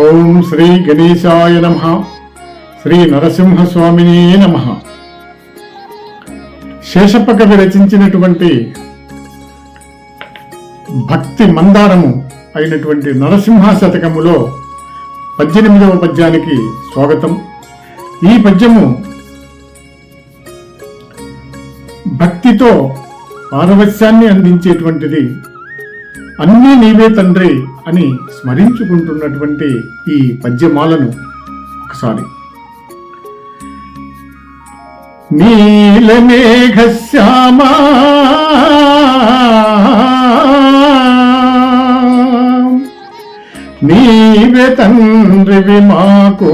ఓం శ్రీ గణేశాయ నమ. శ్రీ నరసింహస్వామినే నమ. శేషప్ప కవి రచించినటువంటి భక్తి మందారము అయినటువంటి నరసింహ శతకములో పద్దెనిమిదవ పద్యానికి స్వాగతం. ఈ పద్యము భక్తితో పారవస్యాన్ని అందించేటువంటిది. అన్నీ నీవే తండ్రి అని స్మరించుకుంటున్నటువంటి ఈ పద్యమాలను ఒకసారి. నీలమేఘశ్యామా నీవే తండ్రివి మాకు.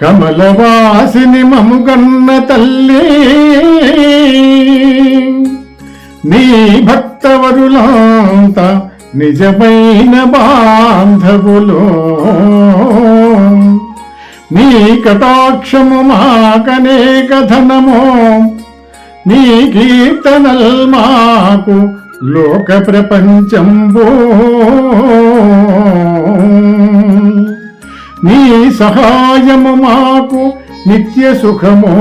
కమలవాసిని మముగన్న తల్లి. నీ భక్తవరులాంత నిజమైన బాంధవులు. నీ కటాక్షము మాకనేక ధనము. నీ కీర్తనల్ మాకు లోక ప్రపంచంబో. నీ సహాయము మాకు నిత్య సుఖమో.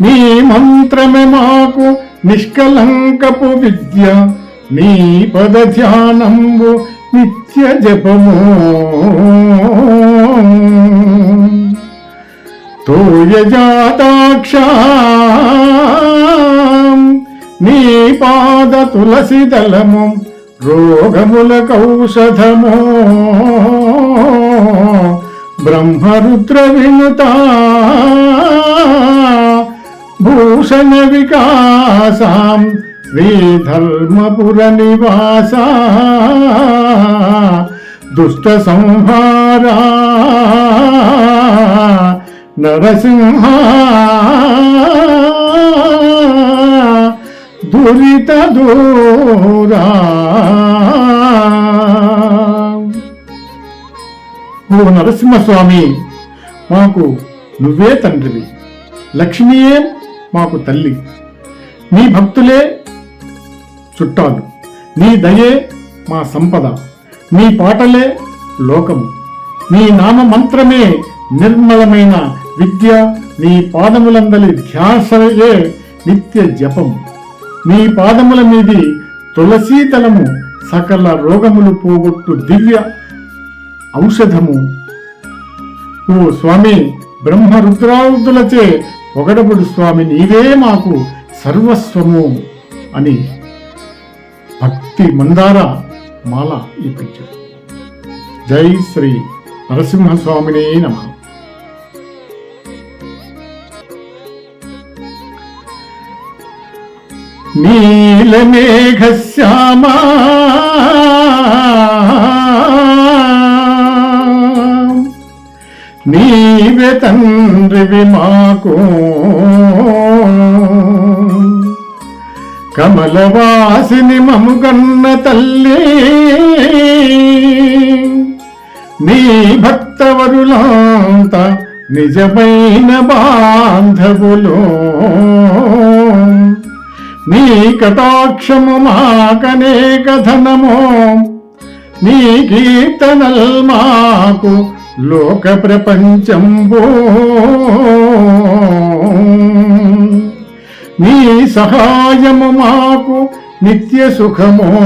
నీ మంత్రమే మాకు నిష్కలంకపు విద్య. నీ పద ధ్యానంబు నిత్య జపము. తోయజాతాక్ష నీ పాద తులసి దళము రోగముల కౌషధమో బ్రహ్మరుద్ర వినుతా. భూషణ వికాసాం శ్రీధర్మపుర నివాస దుష్ట సంహారా నరసింహ దురిత దూరా ఓ నరసింహస్వామి మాకు నువ్వే తండ్రివి. లక్ష్మీయే మాకు తల్లి. నీ భక్తులే చుట్టాలు. నీ దయే మా సంపద. నీ పాటలే లోకము. నీ నామ మంత్రమే నిర్మలమైన విద్య. నీ పాదములందలి ధ్యాసయే నిత్య జపము. నీ పాదముల మీది తులసీతలము సకల రోగములు పోగొట్టు దివ్య ఔషధము. ఓ స్వామి బ్రహ్మ రుద్రావుతులచే పొగడబుడు స్వామి నీవే మాకు సర్వస్వము అని భక్తి మందార మాల ఇప్పించాడు. జై శ్రీ నరసింహస్వామినే నమ. నీలమేఘశ్యామా నీవే తండ్రివి మాకు. కమలవాసిని మముగన్న తల్లి నీ భక్తవరులాంత నిజమైన బాంధవులు. నీ కటాక్షము మాకనేక ధనము నీ కీర్తనల్ మాకు లోక ప్రపంచంబో. నీ సహాయము మాకు నిత్య సుఖమో.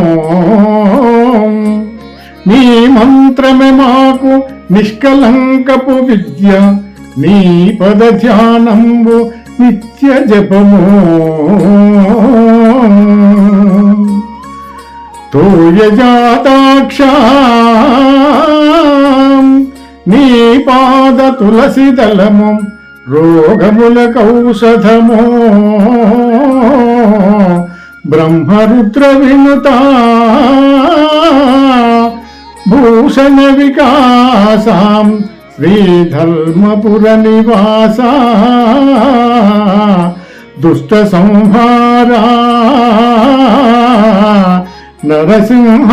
నీ మంత్రమే మాకు నిష్కలంకపు విద్య. నీ పద ధ్యానంబు నిత్య జపము. తోయజాతాక్ష నీ పాద తులసి దళము రోగముల కౌషధమో బ్రహ్మరుద్ర వినుత భూషణ వికాసాం శ్రీధర్మపుర నివాస. దుష్ట సంహారా నరసింహ.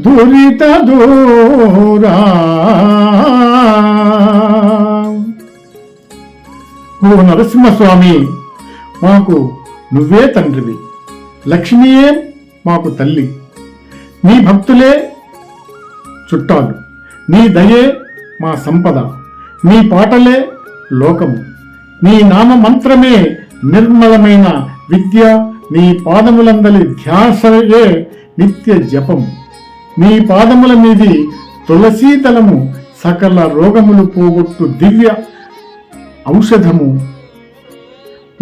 దురిత దూరా ఓ నరసింహస్వామి మాకు నువ్వే తండ్రివి. లక్ష్మియే మాకు తల్లి. నీ భక్తులే చుట్టాలు. నీ దయే మా సంపద. నీ పాటలే లోకము. నీ నామ మంత్రమే నిర్మలమైన విద్య. నీ పాదములందలి ధ్యాసయే నిత్య జపము. నీ పాదముల మీది తులసీతలము సకల రోగములు పోగొట్టు దివ్య ఔషధము.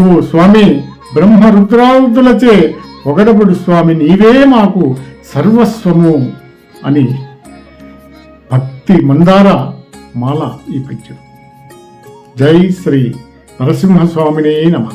ఓ స్వామి బ్రహ్మ రుద్రాదులచే పొగడబడు స్వామి నీవే మాకు సర్వస్వము అని భక్తి మందార మాల ఈ పద్యం జై శ్రీ నరసింహస్వామినే నమ.